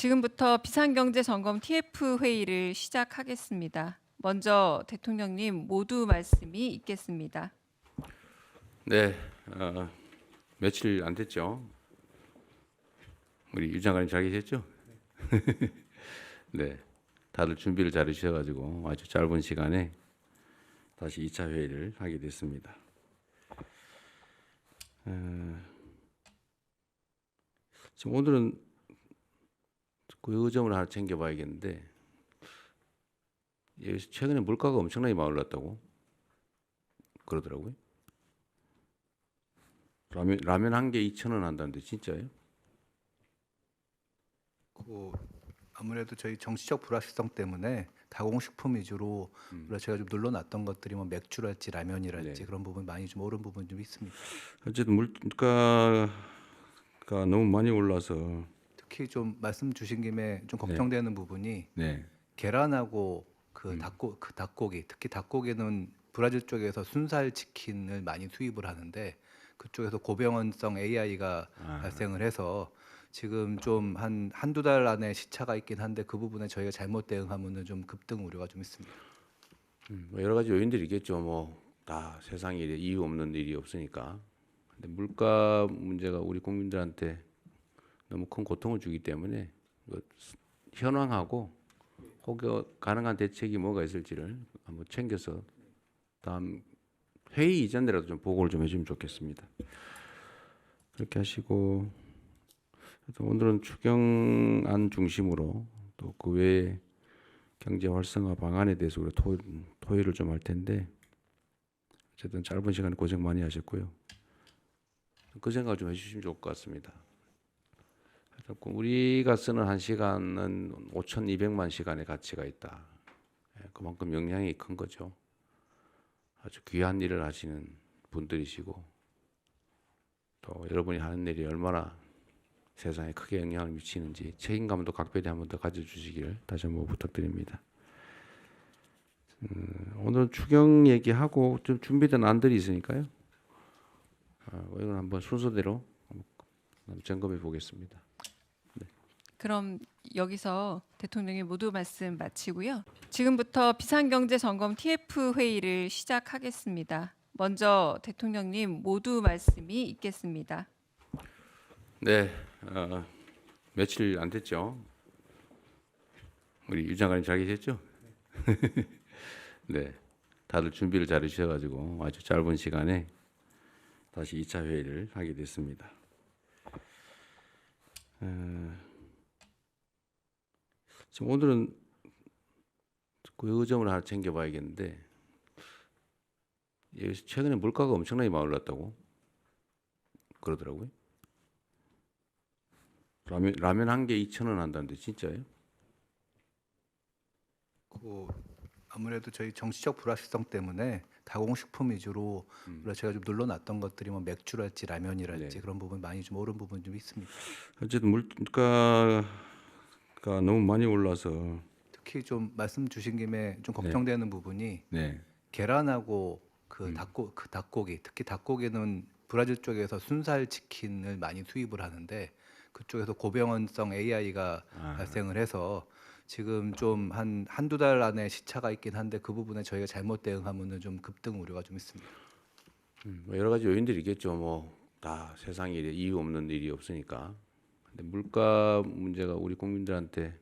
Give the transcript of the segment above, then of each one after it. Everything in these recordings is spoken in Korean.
지금부터 비상경제점검 TF 회의를 시작하겠습니다. 먼저 대통령님 모두 말씀이 있겠습니다. 네, 어, 며칠 안 됐죠. 우리 유 장관님 잘 계셨죠? 네, 다들 준비를 잘 해주셔가지고 아주 짧은 시간에 다시 2차 회의를 하게 됐습니다. 어, 지금 오늘은 그 점을 하나 챙겨봐야겠는데 예, 최근에 물가가 엄청나게 많이 올랐다고 그러더라고요. 라면 라면 한 개 2천 원 한다는데 진짜예요? 그 아무래도 저희 정치적 불확실성 때문에 가공식품 위주로 그래서 제가 좀 눌러놨던 것들이 뭐 맥주랄지 라면이랄지 네. 그런 부분 많이 좀 오른 부분 좀 있습니다. 어쨌든 물가가 너무 많이 올라서 특히 좀 말씀 주신 김에 좀 걱정되는 부분이 네, 계란하고 그 닭고 그 닭고기 특히 닭고기는 브라질 쪽에서 순살 치킨을 많이 수입을 하는데 그쪽에서 고병원성 AI가 아. 발생을 해서 지금 좀 한 한두 달 안에 시차가 있긴 한데 그 부분에 저희가 잘못 대응하면은 좀 급등 우려가 좀 있습니다. 음, 뭐 여러 가지 요인들이 있겠죠. 뭐 다 세상에 이유 없는 일이 없으니까. 근데 물가 문제가 우리 국민들한테 너무 큰 고통을 주기 때문에 그 현황하고 혹여 가능한 대책이 뭐가 있을지를 한번 챙겨서 다음 회의 이전이라도 좀 보고를 좀 해주면 좋겠습니다. 그렇게 하시고 오늘은 추경안 중심으로 또 그 외에 경제 활성화 방안에 대해서 우리 토, 토의를 좀 할 텐데 어쨌든 짧은 시간에 고생 많이 하셨고요. 그 생각을 좀 해주시면 좋을 것 같습니다. 우리가 쓰는 한 시간은 5,200만 시간의 가치가 있다. 예, 그만큼 영향이 큰 거죠. 아주 귀한 일을 하시는 분들이시고 또 여러분이 하는 일이 얼마나 세상에 크게 영향을 미치는지 책임감도 각별히 한 번 더 가져주시기를 다시 한번 부탁드립니다. 음, 오늘 추경 얘기하고 좀 준비된 안들이 있으니까요. 아, 이건 한번 순서대로 점검해 보겠습니다. 그럼 여기서 대통령님 모두 말씀 마치고요. 지금부터 비상경제점검 TF 회의를 시작하겠습니다. 먼저 대통령님 모두 말씀이 있겠습니다. 네, 어, 며칠 안 됐죠. 우리 유 장관님 잘 계셨죠? 네, 다들 준비를 잘 해주셔가지고 아주 짧은 시간에 다시 2차 회의를 하게 됐습니다. 어, 지금 오늘은 그 점을 하나 챙겨봐야겠는데 예, 최근에 물가가 엄청나게 많이 올랐다고 그러더라고요. 라면 라면 한 개 2천 원 한다는데 진짜예요? 그 아무래도 저희 정치적 불확실성 때문에 가공식품 위주로 그래서 제가 좀 눌러놨던 것들이 뭐 맥주랄지 라면이랄지 네. 그런 부분 많이 좀 오른 부분 좀 있습니다. 어쨌든 물가 가 너무 많이 올라서 특히 좀 말씀 주신 김에 좀 걱정되는 부분이 네, 계란하고 그 닭고 그 닭고기 특히 닭고기는 브라질 쪽에서 순살 치킨을 많이 수입을 하는데 그쪽에서 고병원성 AI가 아. 발생을 해서 지금 좀 한 한두 달 안에 시차가 있긴 한데 그 부분에 저희가 잘못 대응하면은 좀 급등 우려가 좀 있습니다. 음, 뭐 여러 가지 요인들이 있겠죠. 뭐 다 세상에 이유 없는 일이 없으니까. 근데 물가 문제가 우리 국민들한테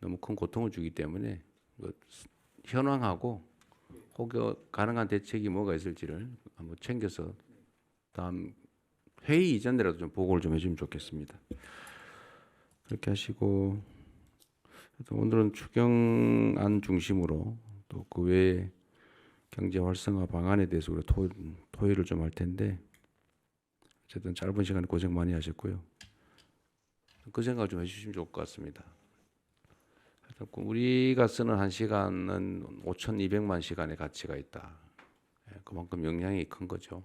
너무 큰 고통을 주기 때문에 그 현황하고 혹여 가능한 대책이 뭐가 있을지를 한번 챙겨서 다음 회의 이전이라도 좀 보고를 좀 해주면 좋겠습니다. 그렇게 하시고 오늘은 추경안 중심으로 또 그 외에 경제 활성화 방안에 대해서 우리 토, 토의를 좀 할 텐데 어쨌든 짧은 시간에 고생 많이 하셨고요. 그 생각을 좀 해주시면 좋을 것 같습니다. 우리가 쓰는 한 시간은 5,200만 시간의 가치가 있다. 예, 그만큼 영향이 큰 거죠.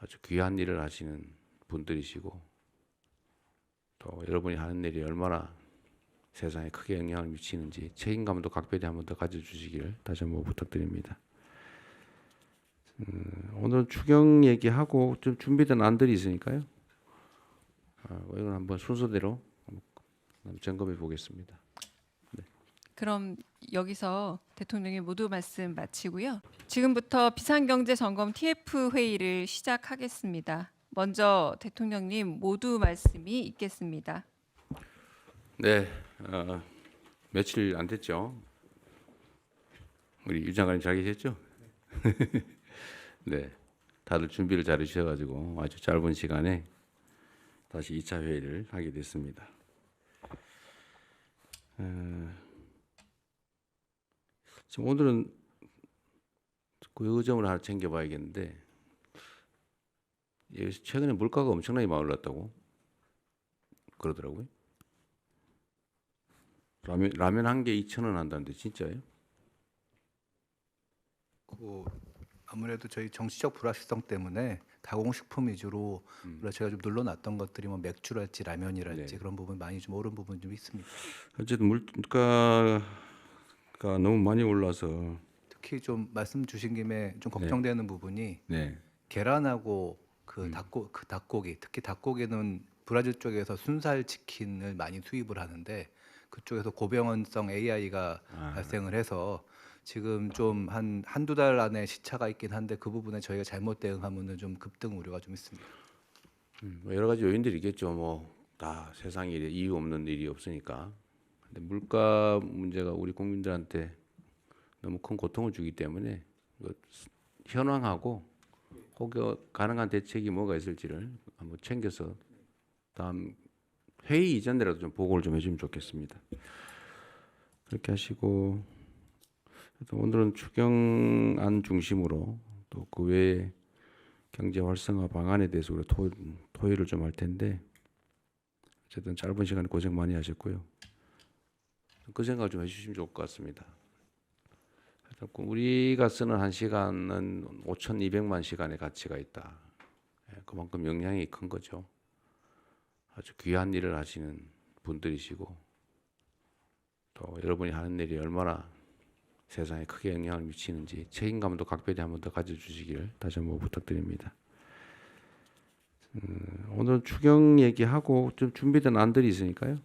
아주 귀한 일을 하시는 분들이시고 또 여러분이 하는 일이 얼마나 세상에 크게 영향을 미치는지 책임감도 각별히 한 번 더 가져주시기를 다시 한번 부탁드립니다. 음, 오늘 추경 얘기하고 좀 준비된 안들이 있으니까요. 아, 이건 한번 순서대로 점검해 보겠습니다. 그럼 여기서 대통령의 모두 말씀 마치고요. 지금부터 비상경제 점검 TF 회의를 시작하겠습니다. 먼저 대통령님 모두 말씀이 있겠습니다. 네, 어, 며칠 안 됐죠. 우리 유 장관님 잘 계셨죠? 네, 다들 준비를 잘 해주셔가지고 아주 짧은 시간에 다시 2차 회의를 하게 됐습니다. 어, 지금 오늘은 그 점을 하나 챙겨봐야겠는데 예, 최근에 물가가 엄청나게 많이 올랐다고 그러더라고요. 라면 라면 한 개 2천 원 한다는데 진짜예요? 그 아무래도 저희 정치적 불확실성 때문에 가공식품 위주로 물론 제가 좀 눌러놨던 것들이 뭐 맥주랄지 라면이랄지 네. 그런 부분 많이 좀 오른 부분 좀 있습니다. 어쨌든 물가가 너무 많이 올라서 특히 좀 말씀 주신 김에 좀 걱정되는 부분이 네, 계란하고 그 닭고 그 닭고기 특히 닭고기는 브라질 쪽에서 순살 치킨을 많이 수입을 하는데 그쪽에서 고병원성 AI가 아. 발생을 해서 지금 좀 한 한두 달 안에 시차가 있긴 한데 그 부분에 저희가 잘못 대응하면은 좀 급등 우려가 좀 있습니다. 음, 뭐 여러 가지 요인들이 있겠죠. 뭐 다 세상에 이유 없는 일이 없으니까. 근데 물가 문제가 우리 국민들한테 너무 큰 고통을 주기 때문에 그 현황하고 혹여 가능한 대책이 뭐가 있을지를 한번 챙겨서 다음 회의 이전이라도 좀 보고를 좀 해주면 좋겠습니다. 그렇게 하시고 하여튼 오늘은 추경안 중심으로 또 그 외에 경제 활성화 방안에 대해서 우리 토, 토의를 좀 할 텐데 어쨌든 짧은 시간에 고생 많이 하셨고요. 그 생각을 좀 해주시면 좋을 것 같습니다. 우리가 쓰는 한 시간은 5,200만 시간의 가치가 있다. 예, 그만큼 영향이 큰 거죠. 아주 귀한 일을 하시는 분들이시고 또 여러분이 하는 일이 얼마나 세상에 크게 영향을 미치는지 책임감도 각별히 한 번 더 가져주시기를 다시 한번 부탁드립니다. 음, 오늘 추경 얘기하고 좀 준비된 안들이 있으니까요.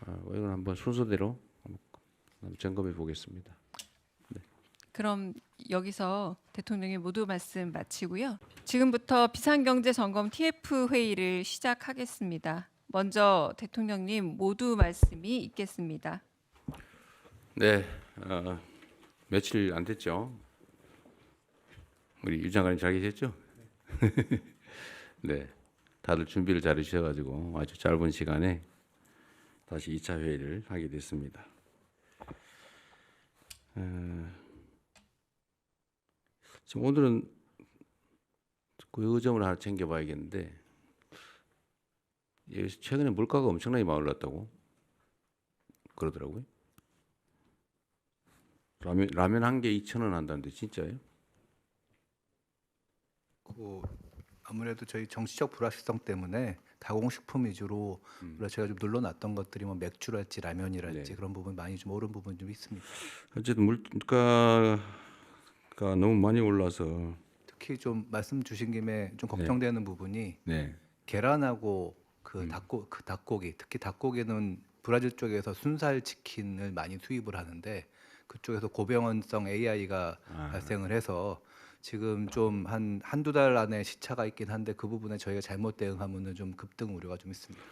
아, 이건 한번 순서대로 한번 점검해 보겠습니다. 그럼 여기서 대통령의 모두 말씀 마치고요. 지금부터 비상경제 점검 TF 회의를 시작하겠습니다. 먼저 대통령님 모두 말씀이 있겠습니다. 네, 어, 며칠 안 됐죠. 우리 유 장관님 잘 계셨죠? 네, 다들 준비를 잘 해주셔가지고 아주 짧은 시간에 다시 2차 회의를 하게 됐습니다. 어, 지금 오늘은 그 점을 하나 챙겨봐야겠는데 예, 최근에 물가가 엄청나게 많이 올랐다고 그러더라고요. 라면 라면 한 개 2천 원 한다는데 진짜예요? 그 아무래도 저희 정치적 불확실성 때문에 가공식품 위주로 물론 제가 좀 눌러놨던 것들이 뭐 맥주랄지 라면이랄지 네. 그런 부분 많이 좀 오른 부분 좀 있습니다. 어쨌든 물가가 너무 많이 올라서 특히 좀 말씀 주신 김에 좀 걱정되는 부분이 네, 계란하고 그 닭고 그 닭고기 특히 닭고기는 브라질 쪽에서 순살 치킨을 많이 수입을 하는데 그쪽에서 고병원성 AI가 아. 발생을 해서 지금 좀 한 한두 달 안에 시차가 있긴 한데 그 부분에 저희가 잘못 대응하면은 좀 급등 우려가 좀 있습니다.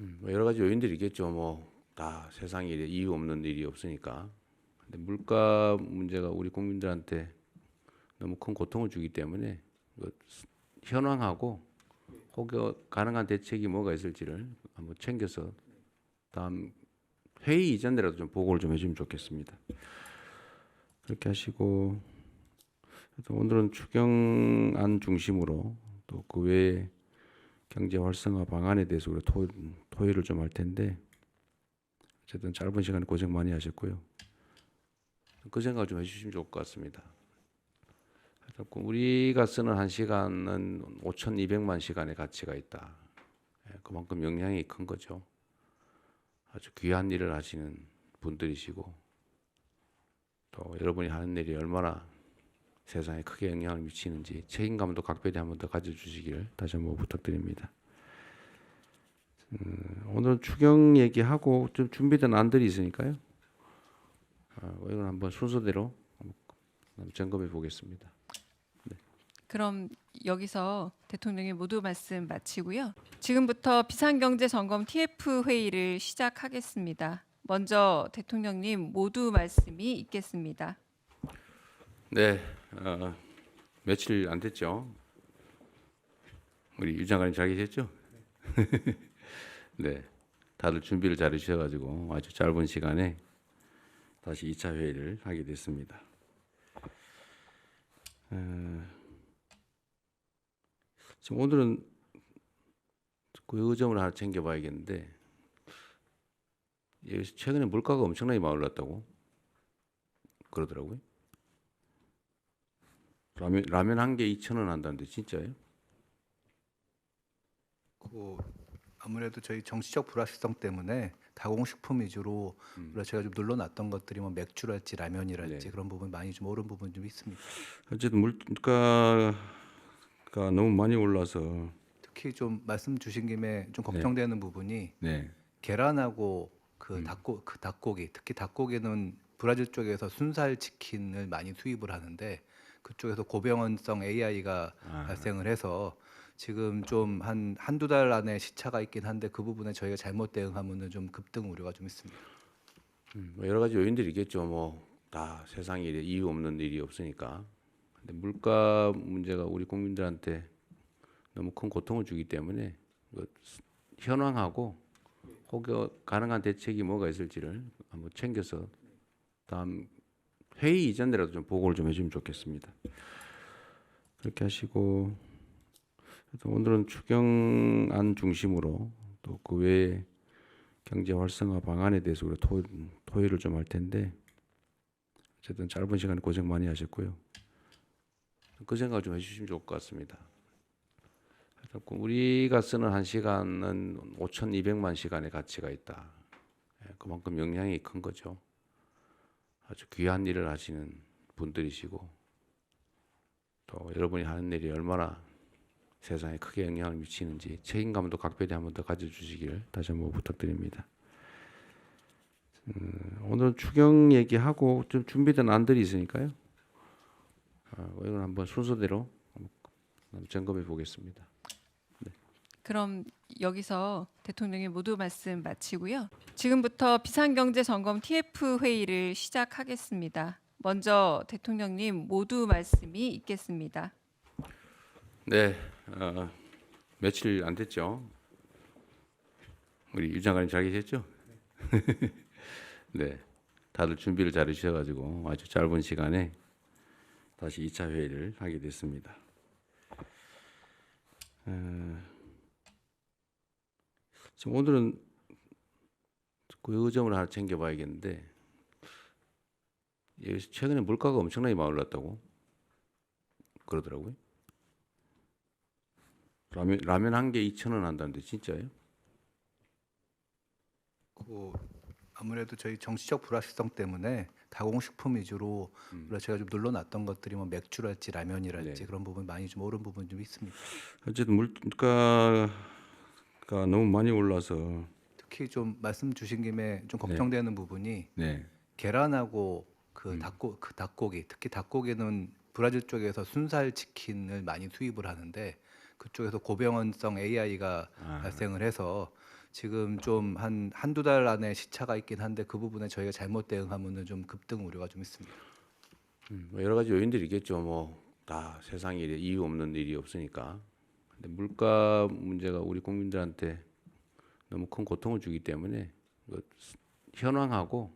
음, 뭐 여러 가지 요인들이 있겠죠. 뭐 다 세상에 이유 없는 일이 없으니까. 근데 물가 문제가 우리 국민들한테 너무 큰 고통을 주기 때문에 그 현황하고 혹여 가능한 대책이 뭐가 있을지를 한번 챙겨서 다음 회의 이전이라도 좀 보고를 좀 해주면 좋겠습니다. 그렇게 하시고 오늘은 추경안 중심으로 또 그 외에 경제 활성화 방안에 대해서 우리 토, 토의를 좀 할 텐데 어쨌든 짧은 시간에 고생 많이 하셨고요. 그 생각을 좀 해주시면 좋을 것 같습니다. 그 우리가 쓰는 한 시간은 5,200만 시간의 가치가 있다. 예, 그만큼 영향이 큰 거죠. 아주 귀한 일을 하시는 분들이시고 또 여러분이 하는 일이 얼마나 세상에 크게 영향을 미치는지 책임감도 각별히 한 번 더 가져주시기를 다시 한번 부탁드립니다. 음, 오늘 추경 얘기하고 좀 준비된 안들이 있으니까요. 아, 이건 한번 순서대로 점검해 보겠습니다. 그럼 여기서 대통령이 모두 말씀 마치고요. 지금부터 비상경제 점검 TF 회의를 시작하겠습니다. 먼저 대통령님 모두 말씀이 있겠습니다. 네, 어, 며칠 안 됐죠. 우리 유 장관님 잘 계셨죠? 네, 다들 준비를 잘 해주셔가지고 아주 짧은 시간에 다시 2차 회의를 하게 됐습니다. 어, 지금 오늘은 그 점을 하나 챙겨봐야겠는데 예, 최근에 물가가 엄청나게 많이 올랐다고 그러더라고요. 라면 라면 한 개 2천 원 한다는데 진짜예요? 그 아무래도 저희 정치적 불확실성 때문에 가공식품 위주로 물론 제가 좀 눌러놨던 것들이 뭐 맥주랄지 라면이랄지 네. 그런 부분 많이 좀 오른 부분 좀 있습니다. 어쨌든 물가 가 너무 많이 올라서 특히 좀 말씀 주신 김에 좀 걱정되는 부분이 네, 계란하고 그 닭고 그 닭고기 특히 닭고기는 브라질 쪽에서 순살 치킨을 많이 수입을 하는데 그쪽에서 고병원성 AI가 아. 발생을 해서 지금 좀 한 한두 달 안에 시차가 있긴 한데 그 부분에 저희가 잘못 대응하면은 좀 급등 우려가 좀 있습니다. 음, 뭐 여러 가지 요인들이 있겠죠. 뭐 다 세상에 이유 없는 일이 없으니까. 근데 물가 문제가 우리 국민들한테 너무 큰 고통을 주기 때문에 그 현황하고 혹여 가능한 대책이 뭐가 있을지를 한번 챙겨서 다음 회의 이전이라도 좀 보고를 좀 해주면 좋겠습니다. 그렇게 하시고 오늘은 추경안 중심으로 또 그 외에 경제 활성화 방안에 대해서 우리 토, 토의를 좀 할 텐데 어쨌든 짧은 시간에 고생 많이 하셨고요. 그 생각을 좀 해주시면 좋을 것 같습니다. 우리가 쓰는 한 시간은 5,200만 시간의 가치가 있다. 예, 그만큼 영향이 큰 거죠. 아주 귀한 일을 하시는 분들이시고 또 여러분이 하는 일이 얼마나 세상에 크게 영향을 미치는지 책임감도 각별히 한 번 더 가져주시길 다시 한번 부탁드립니다. 음, 오늘 추경 얘기하고 좀 준비된 안들이 있으니까요. 아, 이건 한번 순서대로 점검해 보겠습니다. 그럼 여기서 대통령이 모두 말씀 마치고요. 지금부터 비상경제 점검 TF 회의를 시작하겠습니다. 먼저 대통령님 모두 말씀이 있겠습니다. 네, 어, 며칠 안 됐죠. 우리 유 장관님 잘 계셨죠? 네, 다들 준비를 잘 해주셔가지고 아주 짧은 시간에 다시 2차 회의를 하게 됐습니다. 어, 지금 오늘은 그 점을 하나 챙겨봐야겠는데 예, 최근에 물가가 엄청나게 많이 올랐다고 그러더라고요. 라면 라면 한 개 2천 원 한다는데 진짜예요? 그 아무래도 저희 정치적 불확실성 때문에 가공식품 위주로 물론 제가 좀 눌러놨던 것들이 뭐 맥주랄지 라면이랄지 네. 그런 부분 많이 좀 오른 부분 좀 있습니다. 어쨌든 물가가 너무 많이 올라서 특히 좀 말씀 주신 김에 좀 걱정되는 부분이 네, 계란하고 그 닭고 그 닭고기 특히 닭고기는 브라질 쪽에서 순살 치킨을 많이 수입을 하는데 그쪽에서 고병원성 AI가 아. 발생을 해서 지금 좀 한 한두 달 안에 시차가 있긴 한데 그 부분에 저희가 잘못 대응하면은 좀 급등 우려가 좀 있습니다. 음, 뭐 여러 가지 요인들이 있겠죠. 뭐 다 세상에 이래 이유 없는 일이 없으니까. 근데 물가 문제가 우리 국민들한테 너무 큰 고통을 주기 때문에 그 현황하고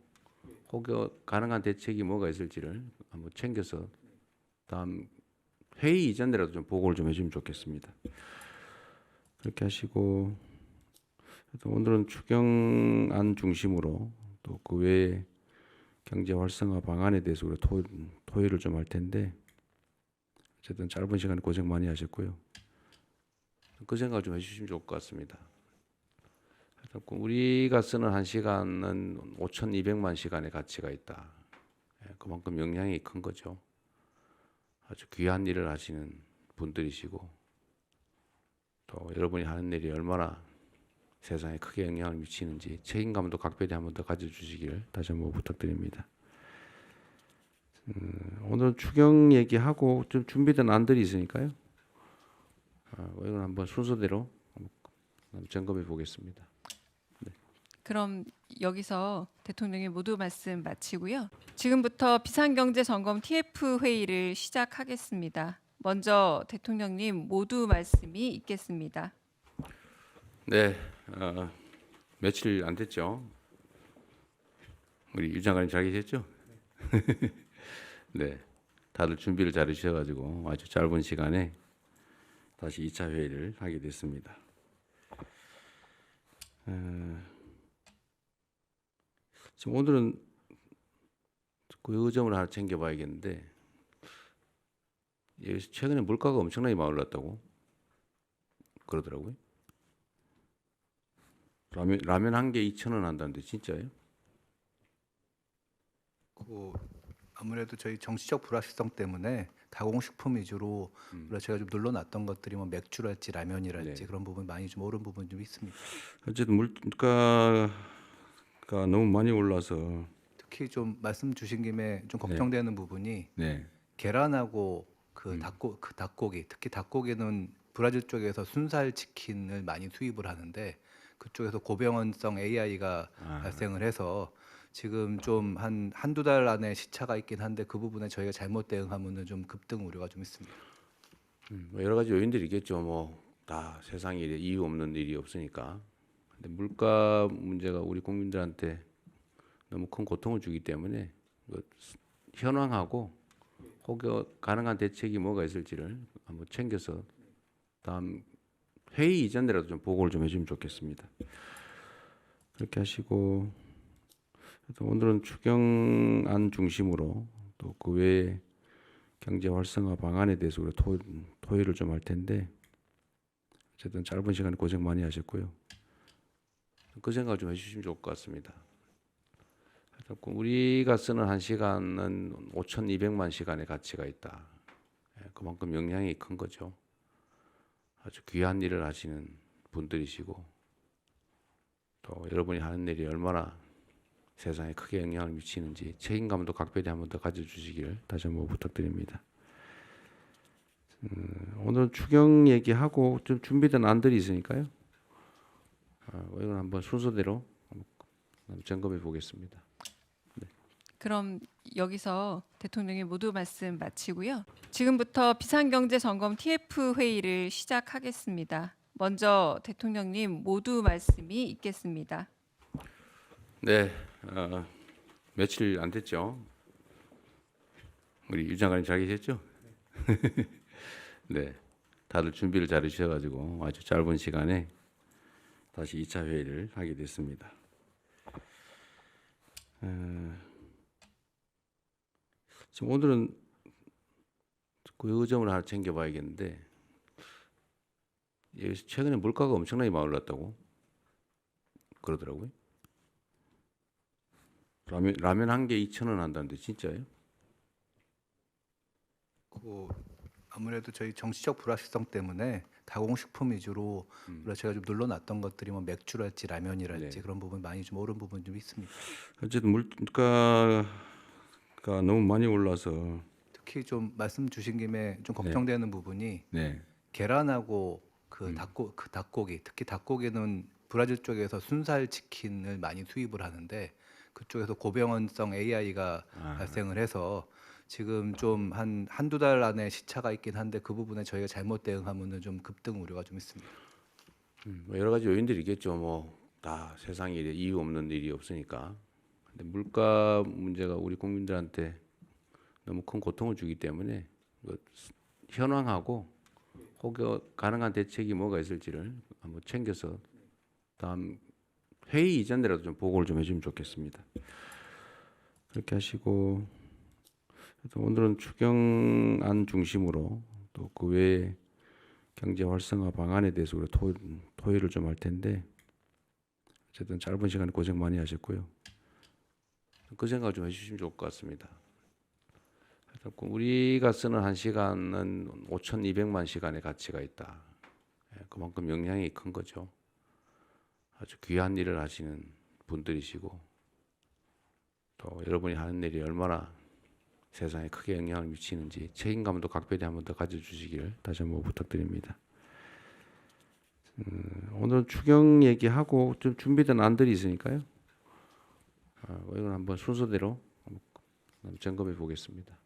혹여 가능한 대책이 뭐가 있을지를 한번 챙겨서 다음 회의 이전이라도 좀 보고를 좀 해주면 좋겠습니다. 그렇게 하시고 하여튼 오늘은 추경안 중심으로 또 그 외에 경제 활성화 방안에 대해서 우리 토, 토의를 좀 할 텐데 어쨌든 짧은 시간에 고생 많이 하셨고요. 그 생각을 좀 해주시면 좋을 것 같습니다. 하여튼 그 우리가 쓰는 한 시간은 5,200만 시간의 가치가 있다. 예, 그만큼 영향이 큰 거죠. 아주 귀한 일을 하시는 분들이시고 또 여러분이 하는 일이 얼마나 세상에 크게 영향을 미치는지 책임감도 각별히 한 번 더 가져주시기를 다시 한번 부탁드립니다. 음, 오늘 추경 얘기하고 좀 준비된 안들이 있으니까요. 아, 이건 한번 순서대로 점검해 보겠습니다. 그럼 여기서 대통령의 모두 말씀 마치고요. 지금부터 비상경제 점검 TF 회의를 시작하겠습니다. 먼저 대통령님 모두 말씀이 있겠습니다. 네, 어, 며칠 안 됐죠. 우리 유 장관님 잘 계셨죠? 네, 다들 준비를 잘 해주셔가지고 아주 짧은 시간에 다시 2차 회의를 하게 됐습니다. 어, 지금 오늘은 그 점을 하나 챙겨봐야겠는데 예, 최근에 물가가 엄청나게 많이 올랐다고 그러더라고요. 라면 라면 한 개 2천 원 한다는데 진짜예요? 그 아무래도 저희 정치적 불확실성 때문에 가공식품 위주로 물론 제가 좀 눌러놨던 것들이 뭐 맥주랄지 라면이랄지 네. 그런 부분 많이 좀 오른 부분 좀 있습니다. 어쨌든 물가가 너무 많이 올라서 특히 좀 말씀 주신 김에 좀 걱정되는 부분이 네, 계란하고 그 닭고 그 닭고기 특히 닭고기는 브라질 쪽에서 순살 치킨을 많이 수입을 하는데 그쪽에서 고병원성 AI가 아. 발생을 해서 지금 좀 한 한두 달 안에 시차가 있긴 한데 그 부분에 저희가 잘못 대응하면은 좀 급등 우려가 좀 있습니다. 음, 뭐 여러 가지 요인들이 있겠죠. 뭐 다 세상에 이유 없는 일이 없으니까. 근데 물가 문제가 우리 국민들한테 너무 큰 고통을 주기 때문에 그 현황하고 혹여 가능한 대책이 뭐가 있을지를 한번 챙겨서 다음 회의 이전이라도 좀 보고를 좀 해주면 좋겠습니다. 그렇게 하시고 오늘은 추경안 중심으로 또 그 외에 경제 활성화 방안에 대해서 우리 토, 토의를 좀 할 텐데 어쨌든 짧은 시간에 고생 많이 하셨고요. 그 생각을 좀 해주시면 좋을 것 같습니다. 우리가 쓰는 한 시간은 5,200만 시간의 가치가 있다. 예, 그만큼 영향이 큰 거죠. 아주 귀한 일을 하시는 분들이시고 또 여러분이 하는 일이 얼마나 세상에 크게 영향을 미치는지 책임감도 각별히 한 번 더 가져주시기를 다시 한번 부탁드립니다. 음, 오늘 추경 얘기하고 좀 준비된 안들이 있으니까요. 아, 이건 한번 순서대로 점검해 보겠습니다. 그럼 여기서 대통령의 모두 말씀 마치고요. 지금부터 비상경제 점검 TF 회의를 시작하겠습니다. 먼저 대통령님 모두 말씀이 있겠습니다. 네, 어, 며칠 안 됐죠. 우리 유 장관님 잘 계셨죠? 네, 다들 준비를 잘 해주셔가지고 아주 짧은 시간에 다시 2차 회의를 하게 됐습니다. 어, 지금 오늘은 그 점을 하나 챙겨봐야겠는데 예, 최근에 물가가 엄청나게 많이 올랐다고 그러더라고요. 라면 라면 한 개 2천 원 한다는데 진짜예요? 그 아무래도 저희 정치적 불확실성 때문에 가공식품 위주로 물론 제가 좀 눌러놨던 것들이 뭐 맥주랄지 라면이랄지 네. 그런 부분 많이 좀 오른 부분 좀 있습니다. 어쨌든 물가 가 너무 많이 올라서 특히 좀 말씀 주신 김에 좀 걱정되는 부분이 네, 계란하고 그 닭고 그 닭고기 특히 닭고기는 브라질 쪽에서 순살 치킨을 많이 수입을 하는데 그쪽에서 고병원성 AI가 아. 발생을 해서 지금 좀 한 한두 달 안에 시차가 있긴 한데 그 부분에 저희가 잘못 대응하면은 좀 급등 우려가 좀 있습니다. 음, 뭐 여러 가지 요인들이 있겠죠. 뭐 다 세상에 이유 없는 일이 없으니까. 물가 문제가 우리 국민들한테 너무 큰 고통을 주기 때문에 그 현황하고 혹여 가능한 대책이 뭐가 있을지를 한번 챙겨서 다음 회의 이전이라도 좀 보고를 좀 해주면 좋겠습니다. 그렇게 하시고 오늘은 추경안 중심으로 또 그 외에 경제 활성화 방안에 대해서 우리 토, 토의를 좀 할 텐데 어쨌든 짧은 시간에 고생 많이 하셨고요. 그 생각을 좀 해주시면 좋을 것 같습니다. 우리가 쓰는 한 시간은 5,200만 시간의 가치가 있다. 예, 그만큼 영향이 큰 거죠. 아주 귀한 일을 하시는 분들이시고 또 여러분이 하는 일이 얼마나 세상에 크게 영향을 미치는지 책임감도 각별히 한 번 더 가져주시기를 다시 한번 부탁드립니다. 음, 오늘 추경 얘기하고 좀 준비된 안들이 있으니까요. 아, 이건 한번 순서대로 점검해 보겠습니다.